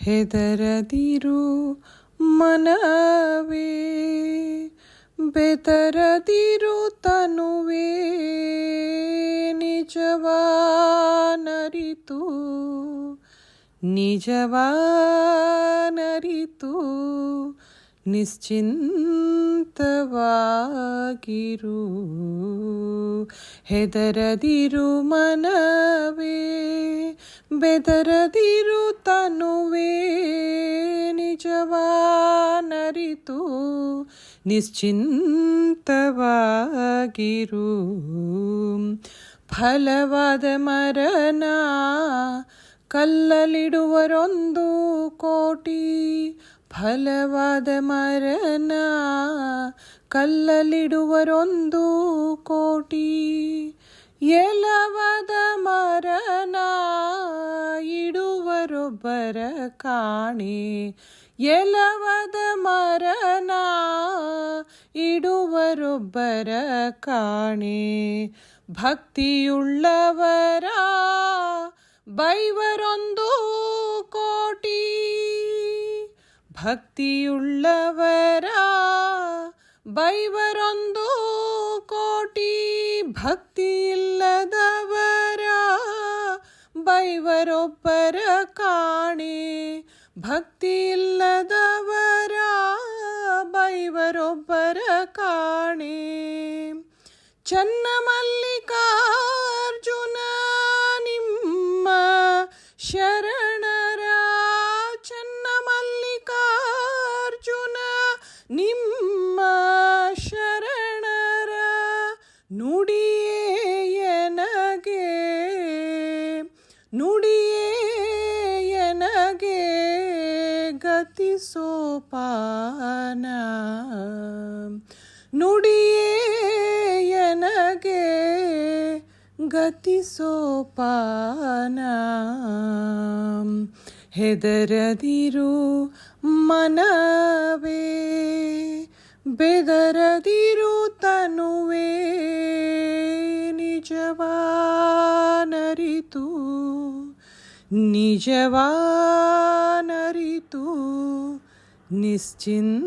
ಹೆದರದಿರು ಮನವೇ ಬೆದರದಿರು ತನುವೇ ನಿಜವಾನರಿತು ನಿಜವಾನರಿತು ನಿಶ್ಚಿಂತವಾಗಿರು. ಹೆದರದಿರು ಮನವೇ ಬೆದರದಿರು ತನುವೇ ನಿಜವಾನರಿತು ನಿಶ್ಚಿಂತವಾಗಿರು. ಫಲವಾದ ಮರನ ಕಲ್ಲಲಿಡುವರೊಂದು ಕೋಟಿ ಫಲವಾದ ಮರನ ಕಲ್ಲಲಿಡುವರೊಂದು ಕೋಟಿ. ಎಲವಾದ ಇಡುವರೊಬ್ಬರ ಕಾಣಿ ಎಲವದ ಮರನ ಇಡುವರೊಬ್ಬರ ಕಾಣಿ. ಭಕ್ತಿಯುಳ್ಳವರ ಬೈವರೊಂದು ಕೋಟಿ ಭಕ್ತಿಯುಳ್ಳವರ ಬೈವರೊಂದು ಕೋಟಿ. ಭಕ್ತಿ ಇಲ್ಲದವರ ಬೈವರೊಬ್ಬರ ಕಾಣೆ. ಭಕ್ತಿ ಇಲ್ಲದವರ ಬೈವರೊಬ್ಬರ ಕಾಣೆ. ಚನ್ನ ಮಲ್ಲಿಕಾರ್ಜುನ ನಿಮ್ಮ ಶರಣರ. ಚನ್ನ ಮಲ್ಲಿಕಾರ್ಜುನ ನಿಮ್ಮ ಶರಣರ. ನುಡಿಯೇ ನುಡಿಯೇ ನನಗೆ ಗತಿ ಸೋಪಾನ ನುಡಿಯೇ ನನಗೆ ಗತಿ ಸೋಪಾನ ಹೆದರದಿರು ಮನವೇ ಬೆದರದಿರು ತನುವೇ ನಿಜವಾನರಿತು निजवानरितु निश्चिन्तवागिरू।